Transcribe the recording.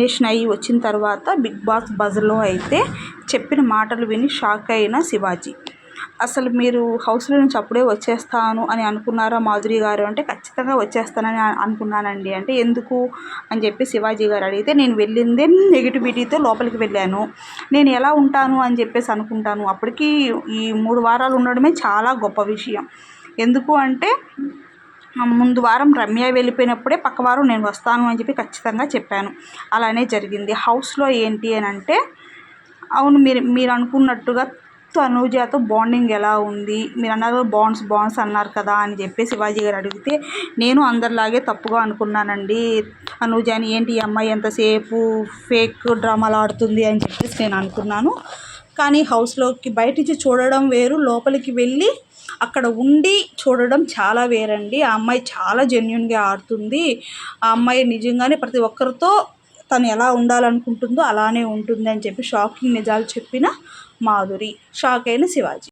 Nomination అయ్యి వచ్చిన తర్వాత బిగ్ బాస్ బజ్లో అయితే చెప్పిన మాటలు విని షాక్ అయిన శివాజీ. అసలు మీరు హౌస్లో నుంచి అప్పుడే వచ్చేస్తాను అని అనుకున్నారా మాధురి గారు? అంటే ఖచ్చితంగా వచ్చేస్తానని అనుకున్నానండి. అంటే ఎందుకు? అని చెప్పి శివాజీ గారు అడిగితే నేను వెళ్ళిందే నెగిటివిటీతో లోపలికి వెళ్ళాను. నేను ఎలా ఉంటాను? అని చెప్పేసి అనుకుంటాను. అప్పటికి ఈ మూడు వారాలు ఉండడమే చాలా గొప్ప విషయం. ఎందుకు అంటే ముందు వారం రమ్య వెళ్ళిపోయినప్పుడే పక్కవారం నేను వస్తాను అని చెప్పి ఖచ్చితంగా చెప్పాను. అలానే జరిగింది. హౌస్లో ఏంటి అని అంటే అవును మీరు మీరు అనుకున్నట్టుగా తనూజాతో బాండింగ్ ఎలా ఉంది? మీరు అన్నారు బాండ్స్ బాండ్స్ అన్నారు కదా అని చెప్పి శివాజీ గారు అడిగితే నేను అందరిలాగే తప్పుగా అనుకున్నానండి. తనూజని ఏంటి ఈ అమ్మాయి ఎంతసేపు ఫేక్ డ్రామాలు ఆడుతుంది అని చెప్పేసి నేను అనుకున్నాను. కానీ హౌస్లోకి బయట నుంచి చూడడం వేరు లోపలికి వెళ్ళి అక్కడ ఉండి చూడడం చాలా వేరండి. ఆ అమ్మాయి చాలా జెన్యున్గా ఆడుతుంది. ఆ అమ్మాయి నిజంగానే ప్రతి ఒక్కరితో తను ఎలా ఉండాలనుకుంటుందో అలానే ఉంటుంది అని చెప్పి షాకింగ్ నిజాలు చెప్పిన మాధురి. షాక్ అయిన శివాజీ.